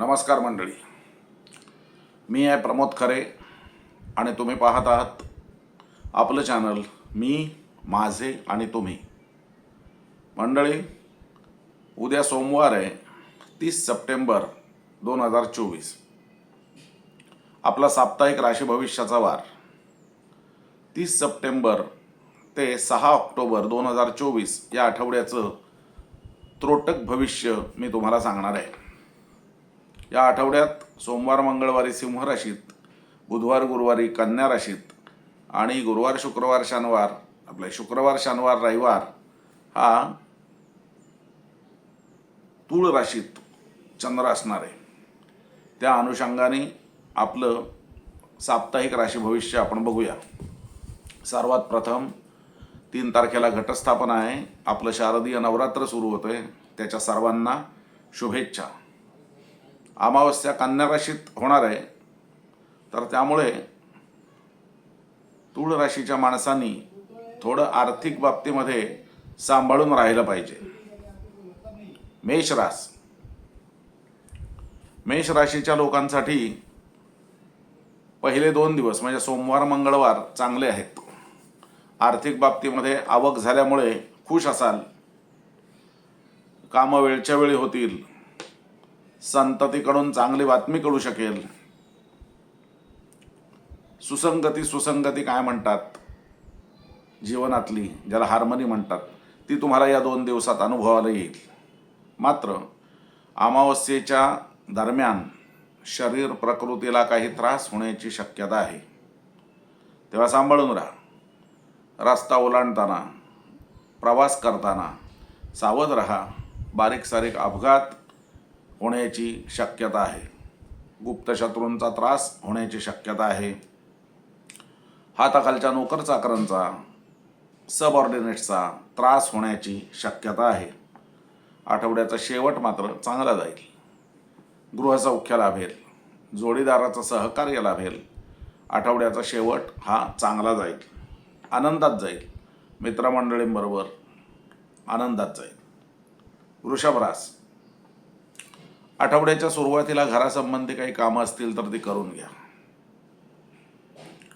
नमस्कार मंडळी. मी आहे प्रमोद खरे आणि तुम्ही पाहत आहात आपलं चॅनल मी माझे आणि तुम्ही. मंडळी उद्या सोमवार आहे तीस सप्टेंबर दोन हजार चोवीस. आपला साप्ताहिक राशी भविष्याचा वार. तीस सप्टेंबर ते सहा ऑक्टोबर दोन हजार चोवीस या आठवड्याचं त्रोटक भविष्य मी तुम्हाला सांगणार आहे. या आठवड्यात सोमवार मंगळवारी सिंह राशीत बुधवार गुरुवारी कन्या राशीत आणि गुरुवार शुक्रवार शनिवार आपले शुक्रवार शनिवार रविवार हा तूळ राशीत चंद्र असणार आहे. त्या अनुषंगाने आपलं साप्ताहिक राशी भविष्य आपण बघूया. सर्वात प्रथम तीन तारखेला घटस्थापना आहे. आपलं शारदीय नवरात्र सुरू होतंय. त्याच्या सर्वांना शुभेच्छा. अमावस्या कन्या राशीत होणार आहे. तर त्यामुळे तूळ राशीच्या माणसांनी थोडं आर्थिक बाबतीमध्ये सांभाळून राहिलं पाहिजे. मेषरास मेष राशीच्या लोकांसाठी पहिले दोन दिवस म्हणजे सोमवार मंगळवार चांगले आहेत. आर्थिक बाबतीमध्ये आवक झाल्यामुळे खुश असाल. कामं वेळच्या वेळी होतील. संततीकडून चांगली बातमी कळू शकेल. सुसंगती सुसंगती काय म्हणतात? जीवनातली ज्याला हार्मनी म्हणतात ती तुम्हाला या दोन दिवसात अनुभवायला येईल. मात्र अमावस्येच्या दरम्यान शरीर प्रकृतीला काही त्रास होण्याची शक्यता आहे. तेव्हा सांभाळून राहा. रस्ता ओलांडताना प्रवास करताना सावध राहा. बारीक सारीक अपघात होण्याची शक्यता आहे. गुप्तशत्रूंचा त्रास होण्याची शक्यता आहे. हाताखालच्या नोकर चाकरांचा सबऑर्डिनेट्सचा त्रास होण्याची शक्यता आहे. आठवड्याचा शेवट मात्र चांगला जाईल. गृहसौख्य लाभेल जोडीदाराचं सहकार्य लाभेल आठवड्याचा शेवट हा चांगला जाईल. आनंदात जाईल मित्रमंडळींबरोबर आनंदात जाईल. वृषभरास आठवड्याच्या सुरुवातीला घरासंबंधी काही कामं असतील तर ती करून घ्या.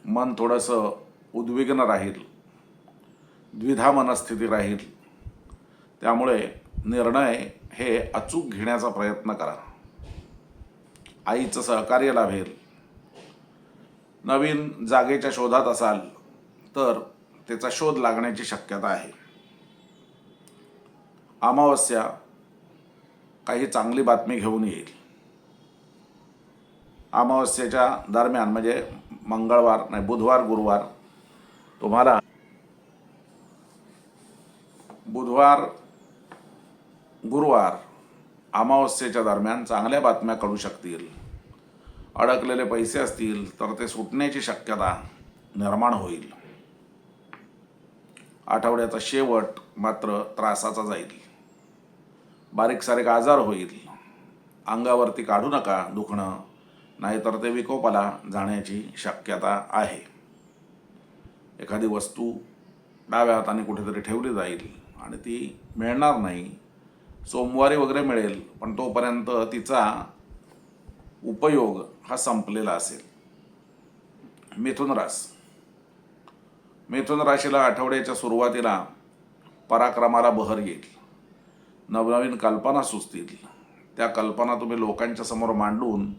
मन थोडंसं उद्विग्न राहील. द्विधा मनस्थिती राहील. त्यामुळे निर्णय हे अचूक घेण्याचा प्रयत्न करा. आईचं सहकार्य लाभेल. नवीन जागेच्या शोधात असाल तर त्याचा शोध लागण्याची शक्यता आहे. अमावस्या काही चांगली बातमी घेऊन येईल. अमावस्येच्या दरम्यान म्हणजे मंगळवार नाही बुधवार गुरुवार तुम्हाला बुधवार गुरुवार अमावस्येच्या दरम्यान चांगल्या बातम्या कळू शकतील. अडकलेले पैसे असतील तर ते सुटण्याची शक्यता निर्माण होईल. आठवड्याचा शेवट मात्र त्रासाचा जाईल. बारीक सारीक आजार होईल. अंगावरती काढू नका दुखणं नाहीतर ते विकोपाला जाण्याची शक्यता आहे. एखादी वस्तू डाव्या हाताने कुठेतरी ठेवली जाईल आणि ती मिळणार नाही. सोमवारी वगैरे मिळेल पण तोपर्यंत तिचा उपयोग हा संपलेला असेल. मिथुन रास. मिथुन राशीला आठवड्याच्या सुरुवातीला पराक्रमाला बहर येईल. नवनवीन कल्पना सुचतील. त्या कल्पना तुम्ही लोकांच्या समोर मांडून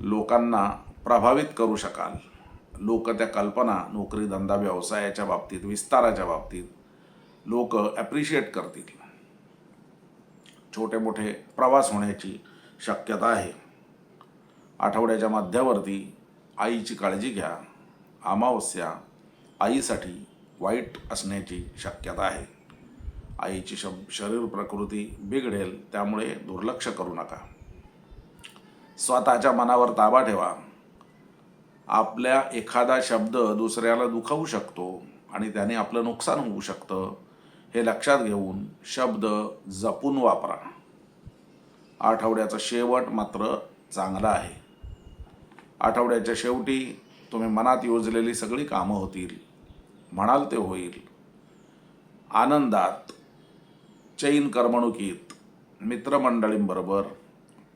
लोकांना प्रभावित करू शकाल. लोक त्या कल्पना नोकरी धंदा व्यवसायाच्या बाबतीत विस्ताराच्या बाबतीत लोक ॲप्रिशिएट करतील. छोटे मोठे प्रवास होण्याची शक्यता आहे. आठवड्याच्या मध्यावरती आईची काळजी घ्या. अमावस्या आईसाठी वाईट असण्याची शक्यता आहे. आईची शब शरीर प्रकृती बिघडेल त्यामुळे दुर्लक्ष करू नका. स्वतःच्या मनावर ताबा ठेवा. आपल्या एखादा शब्द दुसऱ्याला दुखावू शकतो आणि त्याने आपलं नुकसान होऊ शकतं हे लक्षात घेऊन शब्द जपून वापरा. आठवड्याचा शेवट मात्र चांगला आहे. आठवड्याच्या शेवटी तुम्ही मनात योजलेली सगळी कामं होतील. म्हणाल ते होईल. आनंदात चैन करमणुकीत मित्रमंडळींबरोबर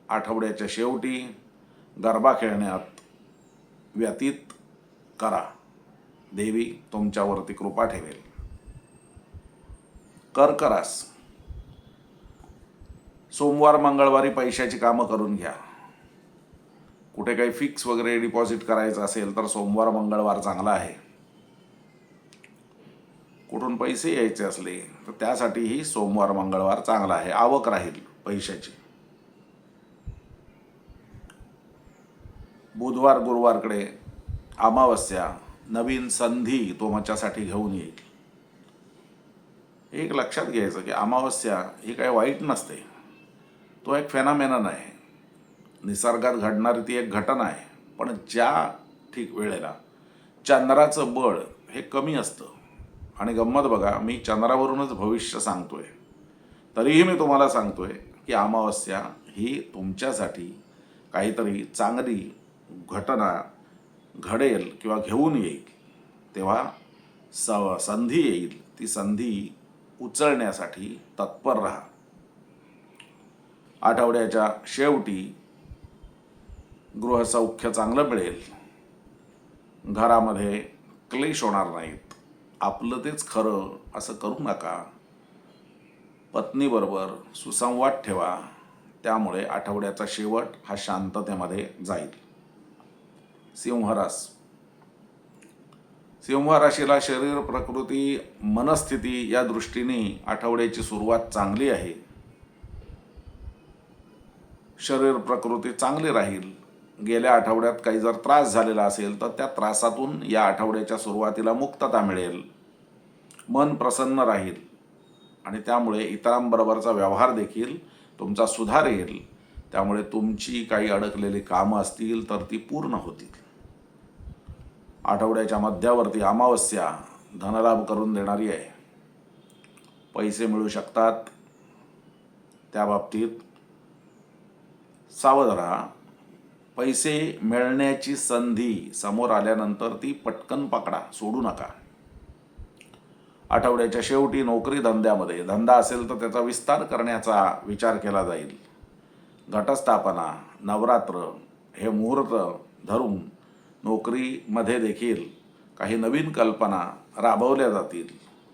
आठवड्याच्या शेवटी गरबा खेळण्यात व्यतीत करा. देवी तुमच्यावरती कृपा ठेवेल. कर्करास सोमवार मंगळवारी पैशाची कामं करून घ्या. कुठे काही फिक्स वगैरे डिपॉझिट करायचं असेल तर सोमवार मंगळवार चांगला आहे. कुठून पैसे यायचे असले तर त्यासाठीही सोमवार मंगळवार चांगला आहे. आवक राहील पैशाची. बुधवार गुरुवारकडे अमावस्या नवीन संधी तो तुमच्यासाठी घेऊन येईल. एक लक्षात घ्यायचं की अमावस्या ही काही वाईट नसते. तो एक फेनामेनन आहे. निसर्गात घडणारी ती एक घटना आहे. पण ज्या ठीक वेळेला चंद्राचं बळ हे कमी असतं. आणि गंमत बघा मी चंद्रावरूनच भविष्य सांगतोय. तरीही मी तुम्हाला सांगतोय की अमावस्या ही तुमच्यासाठी काहीतरी चांगली घटना घडेल किंवा घेऊन येईल. तेव्हा स संधी येईल. ती संधी उचलण्यासाठी तत्पर राहा. आठवड्याच्या शेवटी गृहसौख्य चांगलं मिळेल. घरामध्ये क्लेश होणार नाहीत. आपलं तेच खरं असं करू नका. पत्नीबरोबर सुसंवाद ठेवा. त्यामुळे आठवड्याचा शेवट हा शांततेमध्ये जाईल. सिंहरास. सिंह राशीला शरीर प्रकृती मनस्थिती या दृष्टीने आठवड्याची सुरुवात चांगली आहे. शरीर प्रकृती चांगली राहील. गेल्या आठवड्यात काही जर त्रास झालेला असेल तर त्या त्रासातून या आठवड्याच्या सुरुवातीला मुक्तता मिळेल. मन प्रसन्न राहील. आणि त्यामुळे इतरांबरोबरचा व्यवहार देखील तुमचा सुधारेल त्यामुळे तुमची काही अडकलेली कामं असतील तर ती पूर्ण होतील. आठवड्याच्या मध्यावरती अमावस्या धनलाभ करून देणारी आहे. पैसे मिळू शकतात. त्या बाबतीत सावध राहा. पैसे मिळण्याची संधी समोर आल्यानंतर ती पटकन पकडा सोडू नका. आठवड्याच्या शेवटी नोकरी धंद्यामध्ये धंदा असेल तर त्याचा विस्तार करण्याचा विचार केला जाईल. घटस्थापना नवरात्र हे मुहूर्त धरून नोकरीमध्ये देखील काही नवीन कल्पना राबवल्या जातील.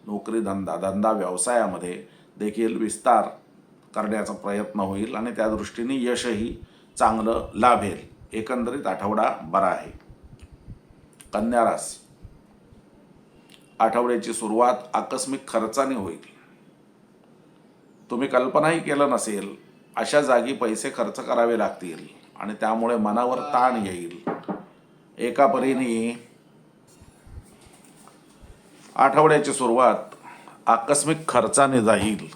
नोकरी धंदा धंदा व्यवसायामध्ये देखील विस्तार करण्याचा प्रयत्न होईल आणि त्या दृष्टीने यशही चांगलं लाभेल. एकंदरीत आठवडा बरा आहे. कन्यारास आठवड्याची सुरुवात आकस्मिक खर्चाने होईल. तुम्ही कल्पनाही केलं नसेल अशा जागी पैसे खर्च करावे लागतील आणि त्यामुळे मनावर ताण येईल. एका परीने आठवड्याची सुरुवात आकस्मिक खर्चाने जाईल.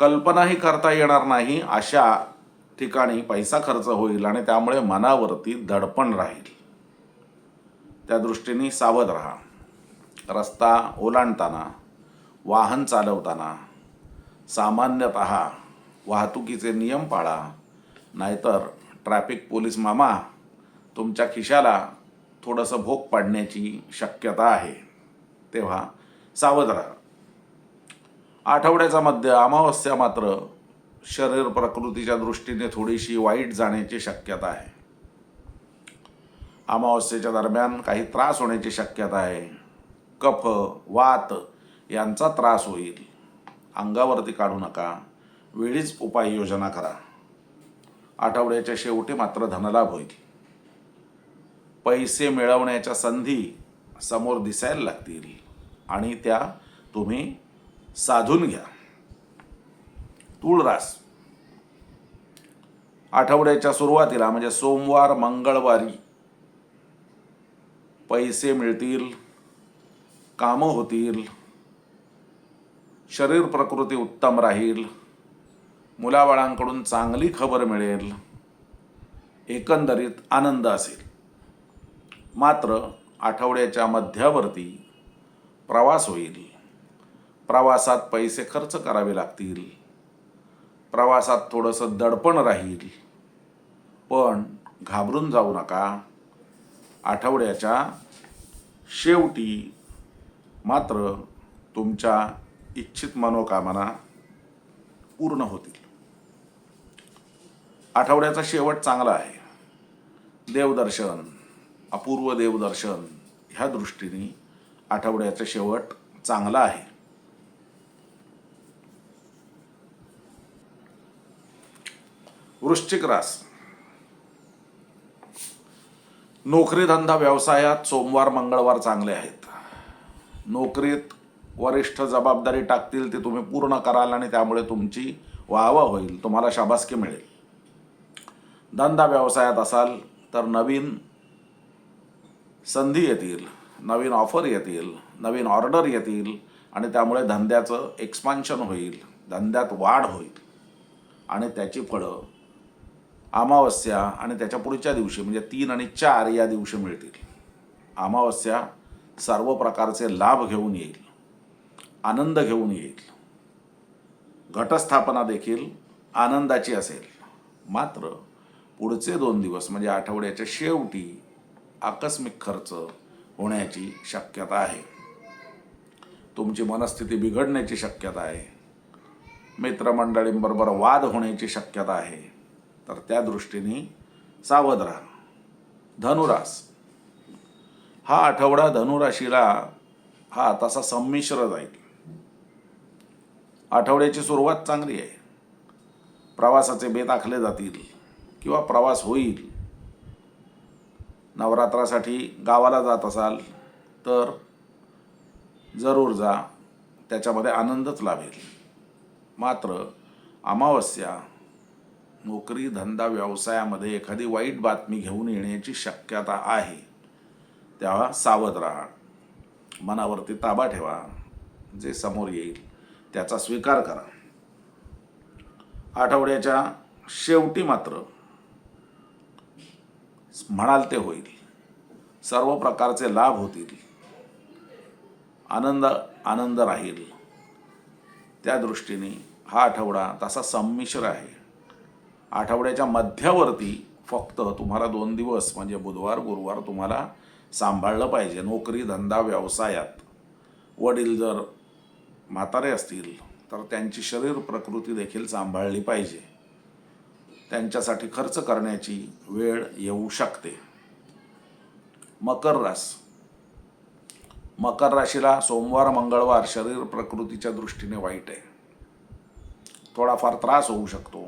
कल्पनाही करता येणार नाही अशा ठिकाणी पैसा खर्च होईल आणि त्यामुळे मनावरती दडपण राहील. त्या दृष्टीने सावध राहा. रस्ता ओलांडताना वाहन चालवताना सामान्यतः वाहतुकीचे नियम पाळा. नाहीतर ट्रॅफिक पोलीस मामा तुमच्या खिशाला थोडंसं भोग पाडण्याची शक्यता आहे. तेव्हा सावध राहा. आठवड्याचा मध्य अमावस्या मात्र शरीर प्रकृतीच्या दृष्टीने थोडीशी वाईट जाण्याची शक्यता आहे. अमावस्येच्या दरम्यान काही त्रास होण्याची शक्यता आहे. कफ वात यांचा त्रास होईल. अंगावरती काढू नका. वेळीच उपाययोजना करा. आठवड्याच्या शेवटी मात्र धनलाभ होईल. पैसे मिळवण्याच्या संधी समोर दिसायला लागतील आणि त्या तुम्ही साधून घ्या. तुळरास आठवड्याच्या सुरुवातीला म्हणजे सोमवार मंगळवारी पैसे मिळतील कामं होतील शरीर प्रकृती उत्तम राहील मुलाबाळांकडून चांगली खबर मिळेल एकंदरीत आनंद असेल. मात्र आठवड्याच्या मध्यावरती प्रवास होईल. प्रवासात पैसे खर्च करावे लागतील. प्रवासात थोडंसं दडपण राहील. पण घाबरून जाऊ नका. आठवड्याच्या शेवटी मात्र तुमच्या इच्छित मनोकामना पूर्ण होतील. आठवड्याचा शेवट चांगला आहे. देवदर्शन अपूर्व देवदर्शन ह्या दृष्टीने आठवड्याचा शेवट चांगला आहे. वृश्चिक रास. नोकरी धंदा व्यवसायात सोमवार मंगळवार चांगले आहेत. नोकरीत वरिष्ठ जबाबदारी टाकतील ती तुम्ही पूर्ण कराल आणि त्यामुळे तुमची वाहवा होईल तुम्हाला शाबासकी मिळेल. धंदा व्यवसायात असाल तर नवीन संधी येतील नवीन ऑफर येतील नवीन ऑर्डर येतील आणि त्यामुळे धंद्याचं एक्सपान्शन होईल धंद्यात वाढ होईल आणि त्याची फळं अमावस्या आणि त्याच्या पुढच्या दिवशी म्हणजे तीन आणि चार या दिवशी मिळतील. अमावस्या सर्व प्रकारचे लाभ घेऊन येईल. आनंद घेऊन येईल. घटस्थापना देखील आनंदाची असेल. मात्र पुढचे दोन दिवस म्हणजे आठवड्याच्या शेवटी आकस्मिक खर्च होण्याची शक्यता आहे. तुमची मनस्थिती बिघडण्याची शक्यता आहे. मित्रमंडळींबरोबर वाद होण्याची शक्यता आहे. तर त्या दृष्टीने सावध राहा. धनुरास. हा आठवडा धनुराशीला हा तसा संमिश्र जाईल. आठवड्याची सुरुवात चांगली आहे. प्रवासाचे बेत आखले जातील किंवा प्रवास होईल. नवरात्रासाठी गावाला जात असाल तर जरूर जा. त्याच्यामध्ये आनंदच लाभेल. मात्र अमावस्या नोकरी धंदा व्यवसायामध्ये एखादी वाईट बातमी घेऊन येण्याची शक्यता आहे. तेव्हा सावध राहा. मनावरती ताबा ठेवा. जे समोर येईल त्याचा स्वीकार करा. आठवड्याच्या शेवटी मात्र म्हणाल ते होईल सर्व प्रकारचे लाभ होतील. आनंद आनंद राहील. त्या दृष्टीने हा आठवडा तसा संमिश्र आहे. आठवड्याच्या मध्यावरती फक्त तुम्हाला दोन दिवस म्हणजे बुधवार गुरुवार तुम्हाला सांभाळलं पाहिजे. नोकरी धंदा व्यवसायात. वडील जर म्हातारे असतील तर त्यांची शरीर प्रकृती देखील सांभाळली पाहिजे. त्यांच्यासाठी खर्च करण्याची वेळ येऊ शकते. मकर रास. मकर राशीला सोमवार मंगळवार शरीर प्रकृतीच्या दृष्टीने वाईट आहे. थोडाफार त्रास होऊ शकतो.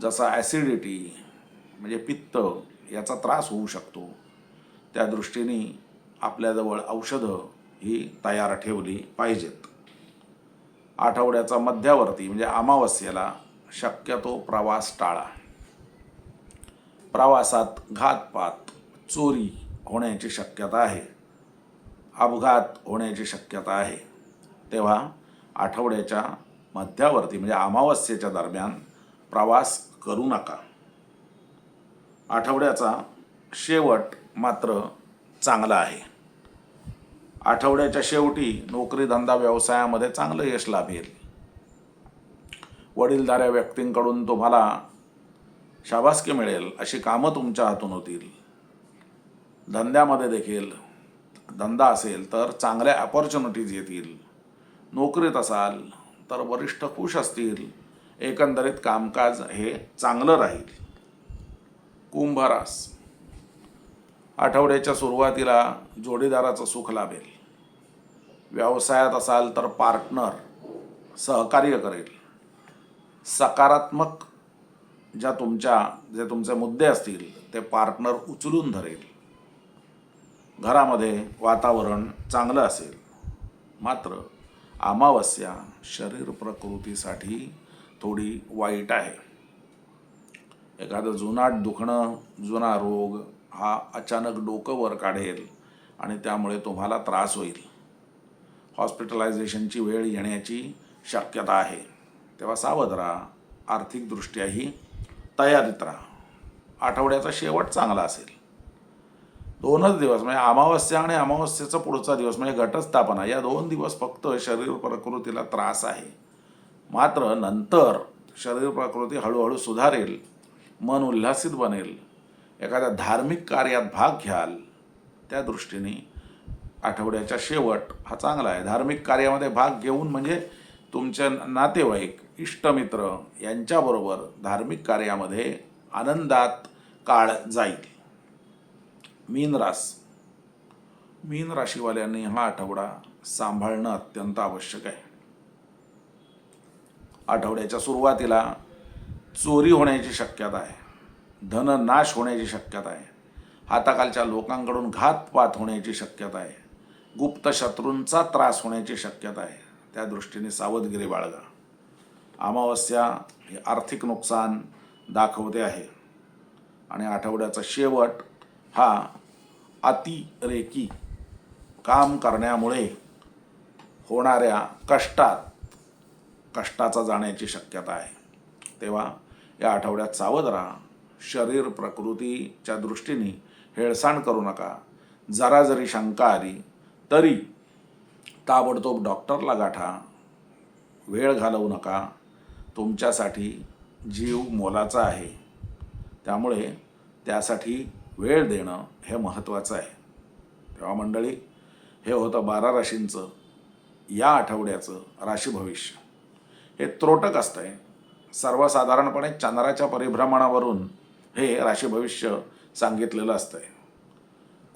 जसा ॲसिडिटी म्हणजे पित्त याचा त्रास होऊ शकतो. त्या दृष्टीने आपल्याजवळ औषधं ही तयार ठेवली पाहिजेत. आठवड्याचा मध्यावरती म्हणजे अमावस्येला शक्यतो प्रवास टाळा. प्रवासात घातपात चोरी होण्याची शक्यता आहे. अपघात होण्याची शक्यता आहे. तेव्हा आठवड्याच्या मध्यावरती म्हणजे अमावस्येच्या दरम्यान प्रवास करू नका. आठवड्याचा शेवट मात्र चांगला आहे. आठवड्याच्या शेवटी नोकरी धंदा व्यवसायामध्ये चांगलं यश लाभेल. वडीलधाऱ्या व्यक्तींकडून तुम्हाला शाबासकी मिळेल अशी कामं तुमच्या हातून होतील. धंद्यामध्ये देखील धंदा असेल तर चांगल्या अपॉर्च्युनिटीज येतील. नोकरीत असाल तर वरिष्ठ खुश असतील. एकंदरीत कामकाज हे चांगलं राहील. कुंभरास. आठवड्याच्या सुरुवातीला जोडीदाराचं सुख लाभेल. व्यवसायात असाल तर पार्टनर सहकार्य करेल. सकारात्मक ज्या तुमच्या जे तुमचे मुद्दे असतील ते पार्टनर उचलून धरेल. घरामध्ये वातावरण चांगलं असेल. मात्र अमावस्या शरीर प्रकृतीसाठी थोडी वाईट आहे. एखादं जुनाट दुखणं जुना रोग हा अचानक डोकं वर काढेल आणि त्यामुळे तुम्हाला त्रास होईल. हॉस्पिटलायझेशनची वेळ येण्याची शक्यता आहे. तेव्हा सावध राहा आर्थिकदृष्ट्याही तयारीत राहा. आठवड्याचा शेवट चांगला असेल. दोनच दिवस म्हणजे अमावस्या आणि अमावस्येचा पुढचा दिवस म्हणजे घटस्थापना या दोन दिवस फक्त शरीर प्रकृतीला त्रास आहे. मात्र नंतर शरीर प्रकृती हळूहळू सुधारेल मन उल्हासित बनेल एखाद्या धार्मिक कार्यात भाग घ्याल त्या दृष्टीने आठवड्याचा शेवट हा चांगला आहे. धार्मिक कार्यामध्ये भाग घेऊन म्हणजे तुमचे नातेवाईक इष्टमित्र यांच्याबरोबर धार्मिक कार्यामध्ये आनंदात काळ जाईल. मीन रास. मीन राशीवाल्यांनी हा आठवडा सांभाळणं अत्यंत आवश्यक आहे. आठवड्याच्या सुरुवातीला चोरी होण्याची शक्यता आहे. धननाश होण्याची शक्यता आहे. हाताखालच्या लोकांकडून घातपात होण्याची शक्यता आहे. गुप्त शत्रूंचा त्रास होण्याची शक्यता आहे. त्या दृष्टीने सावधगिरी बाळगा. अमावस्या हे आर्थिक नुकसान दाखवते आहे. आणि आठवड्याचा शेवट हा अतिरेकी काम करण्यामुळे होणाऱ्या कष्टात कष्टाचा जाण्याची शक्यता आहे. तेव्हा या आठवड्यात सावध राहा. शरीर प्रकृतीच्या दृष्टीने हेळसांड करू नका. जरा जरी शंका आली तरी ताबडतोब डॉक्टरला गाठा. वेळ घालवू नका. तुमच्यासाठी जीव मोलाचा आहे. त्यामुळे त्यासाठी वेळ देणं हे महत्त्वाचं आहे. तेव्हा मंडळी हे होतं बारा राशींचं. या आठवड्याचं राशी भविष्य हे त्रोटक असतंय. सर्वसाधारणपणे चंद्राच्या परिभ्रमणावरून हे राशी भविष्य सांगितलेलं असतंय.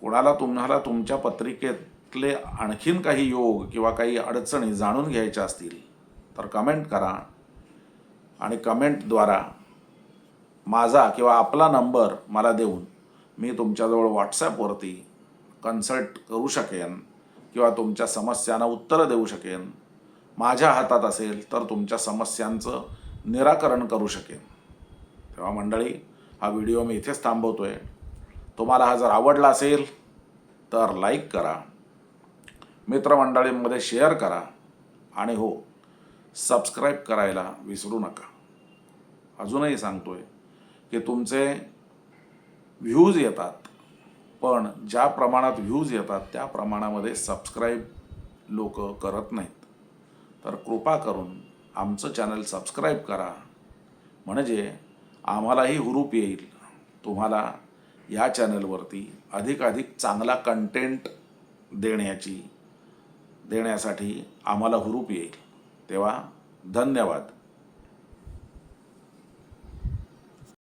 कोणाला तुम्हाला तुमच्या पत्रिकेतले आणखीन काही योग किंवा काही अडचणी जाणून घ्यायच्या असतील तर कमेंट करा. आणि कमेंटद्वारा माझा किंवा आपला नंबर मला देऊन मी तुमच्याजवळ व्हॉट्सॲपवरती कन्सल्ट करू शकेन किंवा तुमच्या समस्यांना उत्तरं देऊ शकेन. माझ्या हातात असेल तर तुमच्या समस्यांचं निराकरण करू शकेन. तेव्हा मंडळी हा व्हिडिओ मी इथेच थांबवतोय. तुम्हाला हा जर आवडला असेल तर लाईक करा. मित्रमंडळींमध्ये शेअर करा. आणि हो सबस्क्राईब करायला विसरू नका. अजूनही सांगतोय की तुमचे व्ह्यूज येतात पण ज्या प्रमाणात व्ह्यूज येतात त्या प्रमाणामध्ये सबस्क्राईब लोक करत नाहीत. तर कृपा करून आमचं चॅनल सबस्क्राईब करा. म्हणजे आम्हालाही हुरूप येईल. तुम्हाला या चॅनलवरती अधिकाधिक चांगला कंटेंट देण्याची देण्यासाठी आम्हाला हुरूप येईल. तेव्हा धन्यवाद.